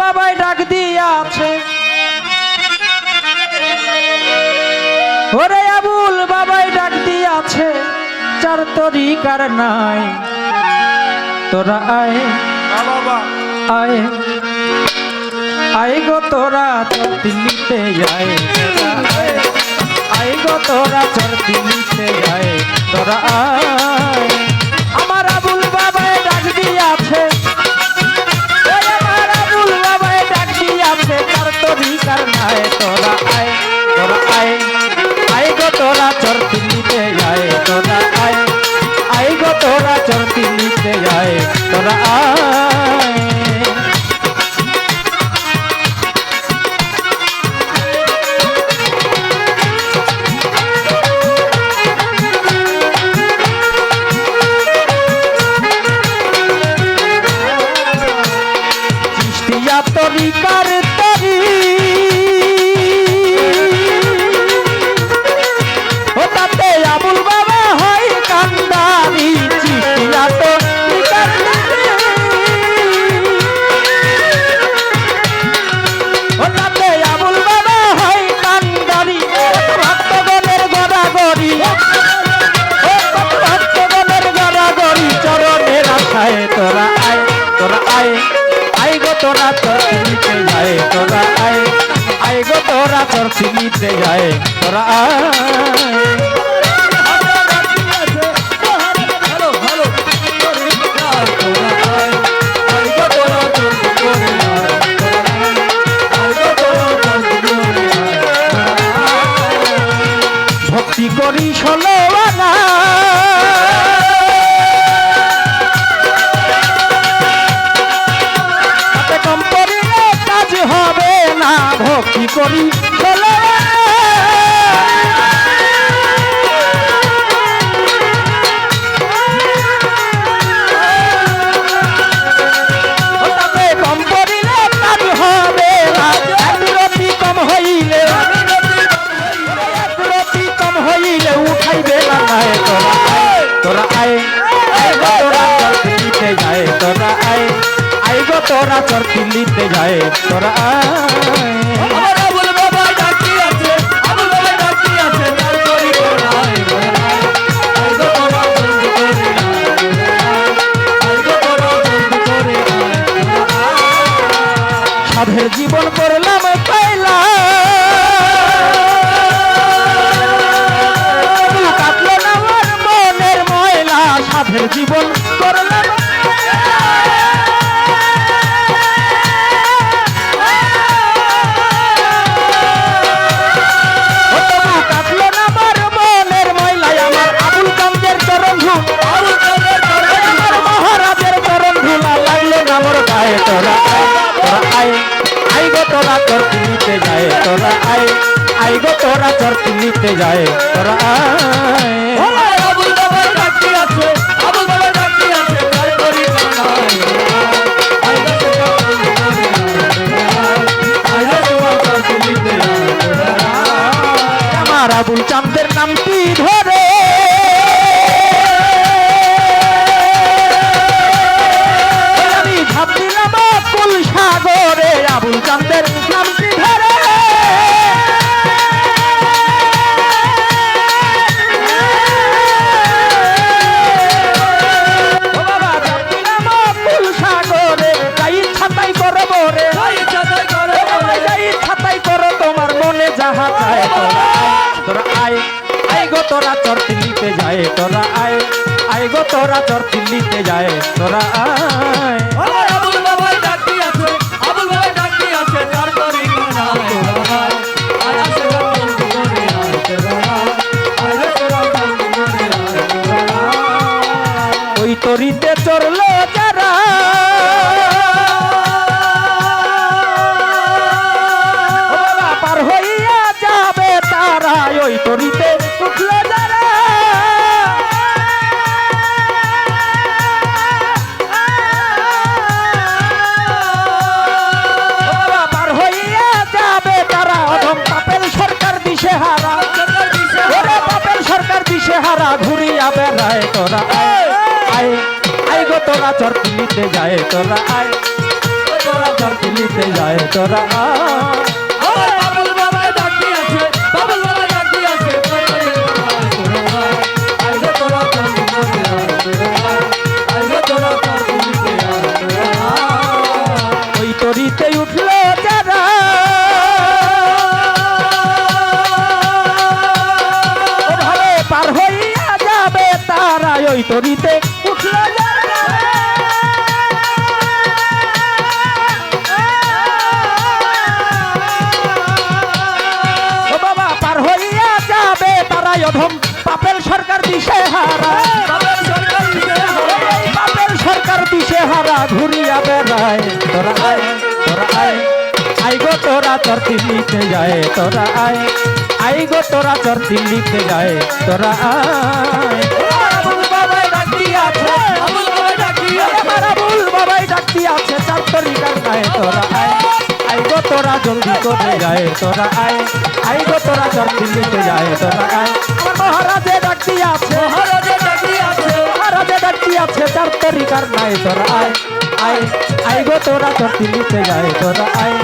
বাবাই ডাক দিয়াছে। ওরে আবুল বাবাই ডাক দিয়াছে চার তরিকার নাই, তোরা আয়। আয়। আয় গো তোরা তোরা আয়। আয় গো তোরা চল দিল্লিতে যায় তোরা তোরা চল দিল্লিতে যায় তোরা আয়। আই গো তোরা চল দিল্লিতে যায় তোরা আয়। চিনিতে যায়। তোরা ভক্তি করি আনা। না। নাই তোরা আয়। তোরা আয় আয় গো তোরা চর দিল্লিতে যায় তোরা আয়। সাধের জীবন করলাম পাইলা গো তোরা যায়। তোরা আমার আবুল নামটি ধরে করে। ছাতাই করো। তোমার মনে যাহা চায় তোরা আয়, আয় গো তোরা চর দিল্লিতে যায় তোরা আয় আয় গো তোরা চর দিল্লিতে যায় তোরা আয়। আবুল বাবা ডাকি আছে আবুল বাবা ডাকি আছে তার করি ওই তরিতে চরলো যারা। তরিতে উঠল যারা পার হইয়া যাবে তারা অধম পাপেল সরকার দিশে হারা ওরে পাপেল সরকার দিশে ঘুরিয়া বেড়ায় তোরা। আয় আয় গো তোরা যায় তোরা। আয় তোরা চর দিলিতে যায় তোরা। আয় তরিতে উঠল বাবা পার হইয়া যাবে তারা অধম। পাপেল সরকার দিশে হারা সরকার দিশে ঘুরিয়া বেড়ায়। তোরা আয় তোরা আয়। আই গো তোরা চর দিল্লিতে যায় তোরা আয়। আই গো তোরা চর দিল্লিতে যায় তোরা আয়। যায় তোরা আয় আই গো তোরা চর দিল্লিতে যায় তোরা আয়। আমার মহারাজে ডাকি আছে মহারাজে ডাকি আছে। মহারাজে ডাকি আছে চার তরিকার নাই তোরা আয় আয় আই গো তোরা চর দিল্লিতে যায় তোরা আয়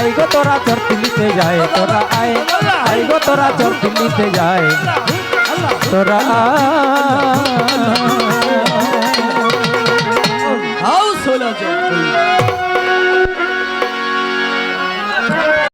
আই গো তোরা চর দিল্লিতে যায় তোরা আয় আই গো তোরা চর দিল্লিতে যায়। তোরা আয়।